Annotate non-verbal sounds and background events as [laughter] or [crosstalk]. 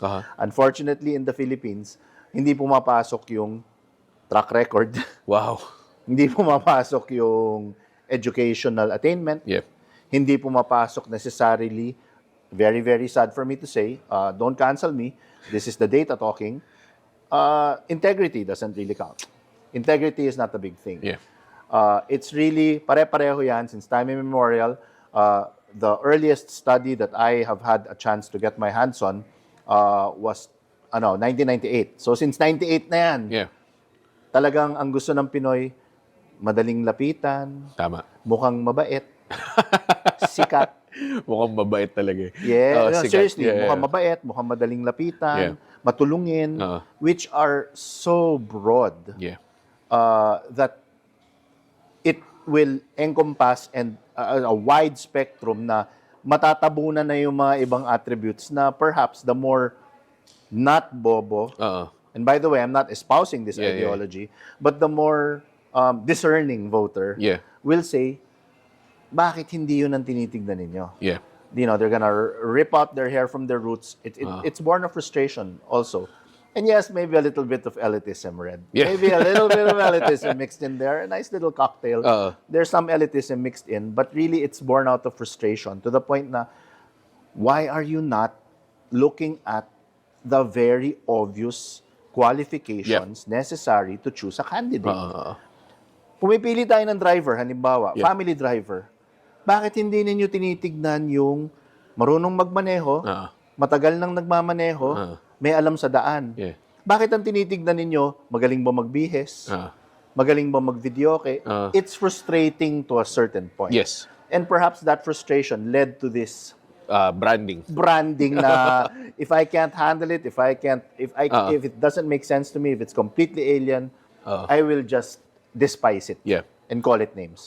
Aha. Unfortunately, in the Philippines, hindi pumapasok yung track record. [laughs] Wow. hindi pumapasok yung educational attainment. Yeah. Hindi pumapasok necessarily, very, very sad for me to say, uh, don't cancel me, this is the data talking, uh, integrity doesn't really count. Integrity is not a big thing. Yeah. Uh, it's really, pare-pareho yan since time immemorial. Uh, the earliest study that I have had a chance to get my hands on uh, was ano, 1998. So since 98 na yan, Yeah. talagang ang gusto ng Pinoy, madaling lapitan, Tama. mukhang mabait, [laughs] sikat. Mukhang mabait talaga. eh. Yeah, Oo, no, sikat. seriously, Yeah, yeah. mukhang mabait, mukhang madaling lapitan, Yeah. matulungin, Oo. which are so broad Yeah. uh, that it will encompass and uh, a wide spectrum na matatabunan na yung mga ibang attributes na perhaps the more not bobo, Oo. and by the way, I'm not espousing this Yeah, yeah. ideology, but the more um, discerning voter Yeah. will say, bakit hindi yun ang tinitignan ninyo? Yeah. you know they're gonna rip out their hair from their roots. It, it, Ah. It's born of frustration also, and yes, maybe a little bit of elitism, Red. Yeah. Maybe a little bit of [laughs] elitism mixed in there. A nice little cocktail. Oo. There's some elitism mixed in, but really it's born out of frustration to the point na why are you not looking at the very obvious qualifications necessary to choose a candidate? Oo. Pumipili tayo ng driver, halimbawa, Yeah. family driver. Bakit hindi ninyo tinitignan yung marunong magmaneho, Oo. Matagal nang nagmamaneho, Ah. may alam sa daan? Yeah. Bakit ang tinitignan ninyo, magaling ba magbihes? Oo. Magaling ba magvideoke? Ah. It's frustrating to a certain point. Yes. And perhaps that frustration led to this Uh, branding. branding na [laughs] if I can't handle it, if I can't, if I, Ah. if it doesn't make sense to me, if it's completely alien, Ah. I will just despise it Yeah. and call it names.